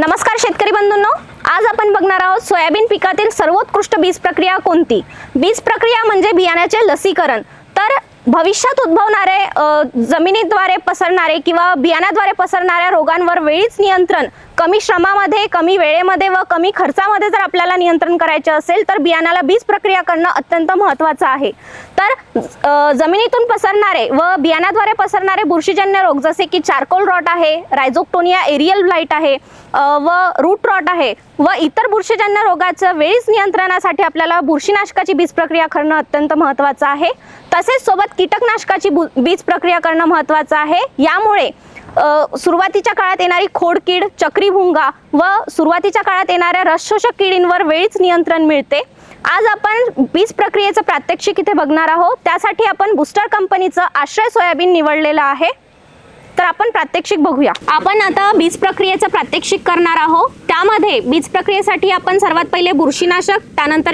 नमस्कार शेतकरी बंधूंनो. आज आपण बघणार आहोत सोयाबीन पिकातील सर्वोत्कृष्ट बीज प्रक्रिया कोणती? बीज प्रक्रिया म्हणजे बियाण्याचे लसीकरण. तर भविष्यात उद्भवणारे जमिनीद्वारे पसरणारे किंवा बियाण्याद्वारे पसरणाऱ्या रोगांवर वेळीच नियंत्रण कमी श्रमामध्ये कमी वेळेमध्ये व कमी खर्चामध्ये जर आपल्याला नियंत्रण करायचे असेल तर बियाण्याला बीज प्रक्रिया करणं अत्यंत महत्त्वाचं आहे. तर जमिनीतून पसरणारे व बियाणाद्वारे पसरणारे बुरशीजन्य रोग जसे की चारकोल रॉट आहे रायझोक्टोनिया एरियल ब्लाइट आहे व रूट रॉट आहे व इतर बुरशीजन्य रोगाचं वेळीच नियंत्रणासाठी आपल्याला बुरशीनाशकाची बीज प्रक्रिया करणं अत्यंत महत्त्वाचं आहे. तसेच सोबत कीटकनाशकाची बु- बीज प्रक्रिया करणं महत्त्वाचं आहे. यामुळे सुरुवातीच्या काळात येणारी खोडकीड चक्रीभुंगा व सुरुवातीच्या काळात येणाऱ्या रसशोषक किडींवर वेळीच नियंत्रण मिळते. आज आपण बीज प्रक्रियेचं प्रात्यक्षिक इथे बघणार आहोत. त्यासाठी आपण बुस्टर कंपनीचं आश्रय सोयाबीन निवडलेलं आहे. तर आपण प्रात्यक्षिक बघूया. आपण आता बीज प्रक्रियेचं प्रात्यक्षिक करणार आहोत. त्यामध्ये बीज प्रक्रियेसाठी आपण सर्वात पहिले बुरशीनाशक त्यानंतर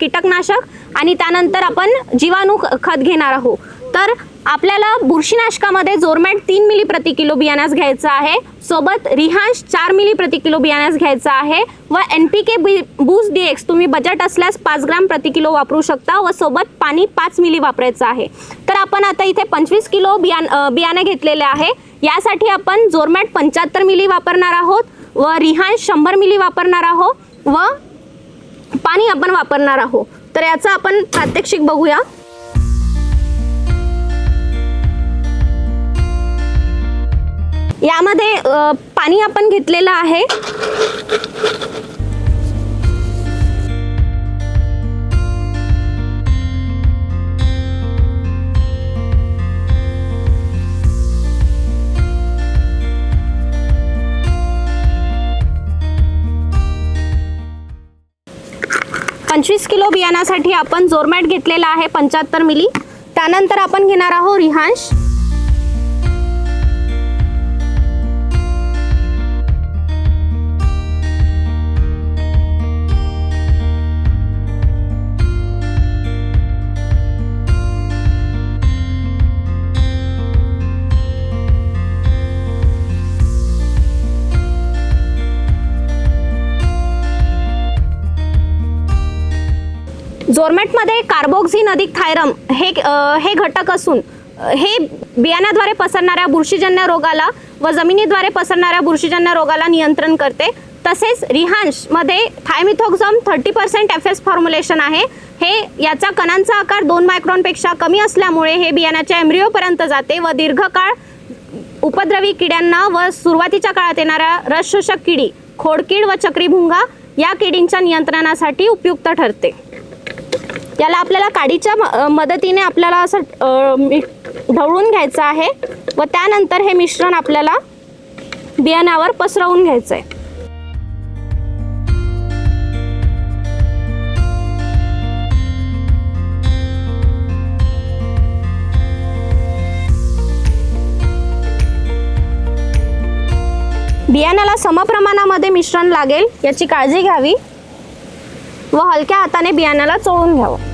कीटकनाशक आणि त्यानंतर आपण जीवाणू ख- खत घेणार आहोत. तर आपल्याला बुरशीनाशकामध्ये जोरमॅट तीन मिली प्रति किलो बियाण्यास घ्यायचं आहे. सोबत रिहांश चार मिली प्रति किलो बियाण्यास घ्यायचं आहे. व एन पी के बी बूस डी एक्स तुम्ही बजेट असल्यास पाच ग्राम प्रति किलो वापरू शकता व सोबत पाणी पाच मिली वापरायचं आहे. तर आपण आता इथे पंचवीस किलो बियाण बियाणे घेतलेले आहे. यासाठी आपण जोरमॅट पंच्याहत्तर मिली वापरणार आहोत व रिहांश शंभर मिली वापरणार आहोत व पाणी आपण वापरणार आहोत. तर याचं आपण प्रात्यक्षिक बघूया. यामध्ये पाणी आपण घेतलेलं आहे. पंचवीस किलो बियाण्यासाठी आपण जोरमॅट घेतलेला आहे पंच्याहत्तर मिली. त्यानंतर आपण घेणार आहोत रिहांश. जोरमेटमध्ये कार्बोक्झिन अधिक थायरम हे हे घटक असून हे बियाण्याद्वारे पसरणाऱ्या बुरशीजन्य रोगाला व जमिनीद्वारे पसरणाऱ्या बुरशीजन्य रोगाला नियंत्रण करते. तसेच रिहांशमध्ये thiamethoxam thirty percent F S formulation आहे. हे याचा कणांचा आकार दोन मायक्रॉनपेक्षा कमी असल्यामुळे हे बियाण्याच्या एम्ब्रिओपर्यंत जाते व दीर्घकाळ उपद्रवी किड्यांना व सुरुवातीच्या काळात येणाऱ्या रसशोषक किडी खोडकीड व चक्रीभुंगा या किडींच्या नियंत्रणासाठी उपयुक्त ठरते. याला आपल्याला काडीच्या मदतीने आपल्याला असं ढवळून घ्यायचं आहे. व त्यानंतर हे मिश्रण आपल्याला बियाण्यावर पसरवून घ्यायचं आहे बियाण्याला समप्रमाणामध्ये मिश्रण लागेल याची काळजी घ्यावी. व हलक्या हाताने बियाण्याला चोळून घ्यावं.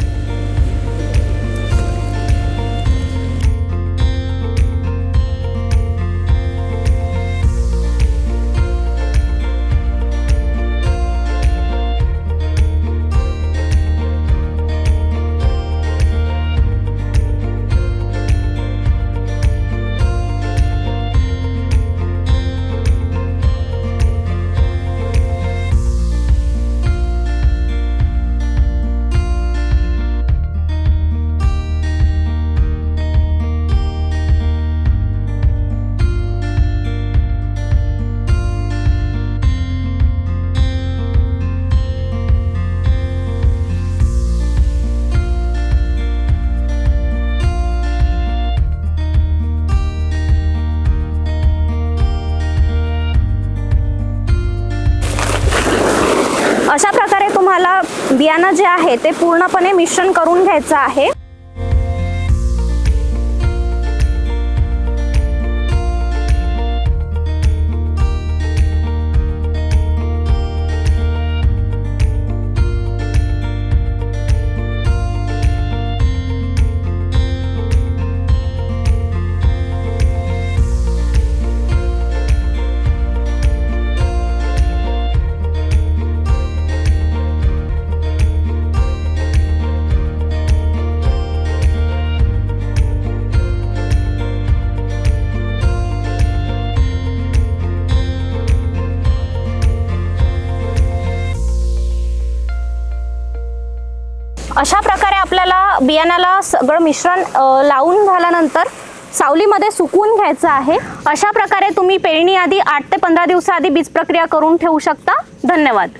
अशा प्रकारे तुम्हाला बियाणं जे आहे ते पूर्णपणे मिश्रण करून घ्यायचं आहे. अशा प्रकारे आपल्याला बियाण्याला सगळं मिश्रण लावून झाल्यानंतर सावलीमध्ये सुकून घ्यायचं आहे. अशा प्रकारे तुम्ही पेरणी आधी आठ ते पंधरा दिवसाआधी बीज प्रक्रिया करून ठेवू शकता. धन्यवाद.